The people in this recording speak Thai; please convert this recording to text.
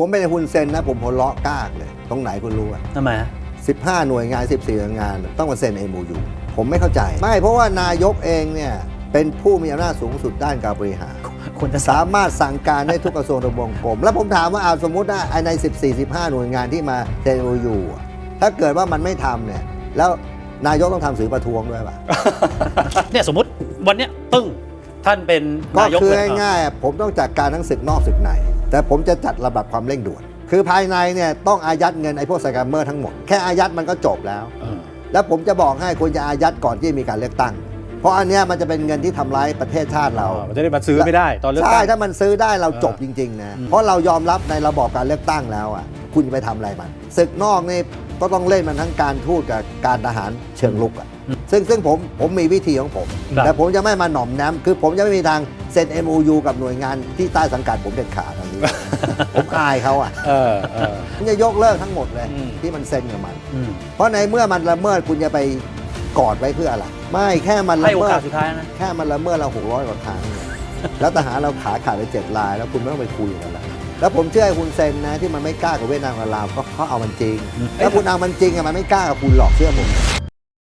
ผมไม่ได้หุ้นเซ็นนะ ผมหัวเราะกากเลย ตรงไหนคุณรู้อะทำไมฮะ15 หน่วยงาน 14หน่วยงาน ต้องมาเซ็น MOU ผมไม่เข้าใจ ไม่เพราะว่านายกเองเนี่ยเป็นผู้มีอำนาจสูงสุดด้านการบริหาร คนจะสามารถสั่งการได้ทุกกระทรวงทบวงกรม แล้วผมถามว่าเอาสมมุติว่าไอ้ใน 14 15 หน่วยงานที่มาเซ็น MOU อะถ้าเกิดว่ามันไม่ทำเนี่ย แล้วนายกต้องทำสื่อประท้วงด้วยป่ะ เนี่ยสมมติวันเนี้ยตึ้ง ท่านเป็นก็นายกคือเลยง่ายๆผมต้องจัดการทั้งศึกนอกศึกใน แต่ผมจะจัดระดับความเร่งด่วน คือภายในเนี่ยต้องอายัดเงินไอ้พวกสแกมเมอร์ทั้งหมด แค่อายัดมันก็จบแล้ว เออแล้วผมจะบอกให้ควรจะอายัดก่อนที่จะมีการเลือกตั้ง เพราะอันเนี้ยมันจะเป็นเงินที่ทำร้ายประเทศชาติเรา อ่ามันจะได้มาซื้อไม่ได้ตอนเลือกใช่ตั้ง ถ้ามันซื้อได้เราเออจบจริงๆนะเพราะเรายอมรับในระบอบการเลือกตั้งแล้วอะคุณจะไปทำอะไรมันศึกนอกนี่ก็ต้องเล่นมันทั้งการทูตกับการทหารเชิงลุกอะซึ่งซึ่งผมผมมีวิธีของผม ครับ แต่ผมจะไม่มาหน่อมแนมคือผมจะไม่มีทางเซ็น MOU กับหน่วยงานที่ใต้สังกัดผมเด็ดขาดอันนี้ ผมอายเขาอะเออเออ ผมจะยกเลิกทั้งหมดเลยอืม ที่มันเซ็นกับมัน อืม เพราะในเมื่อมันละเมิดคุณจะไป กอดไว้เพื่ออะไร ไม่แค่มันละให้โอเมิกาสดสุดท้ายนะ แค่มันละเมิดเราหกร้อยกว่าครั้งเนี่ยแล้วทหารเราขาขาดไปเจ็ดลาย แล้วคุณไม่ต้องไปคุยกันแล้วแล้วผมเชื่อให้คุณเซ็นนะที่มันไม่กล้ากับเวียดนามกับลาวก็เขาเอามันจริงอืมแล้วคุณเอามันจริงอะมันไม่กล้ากับคุณหรอกเชื่อผม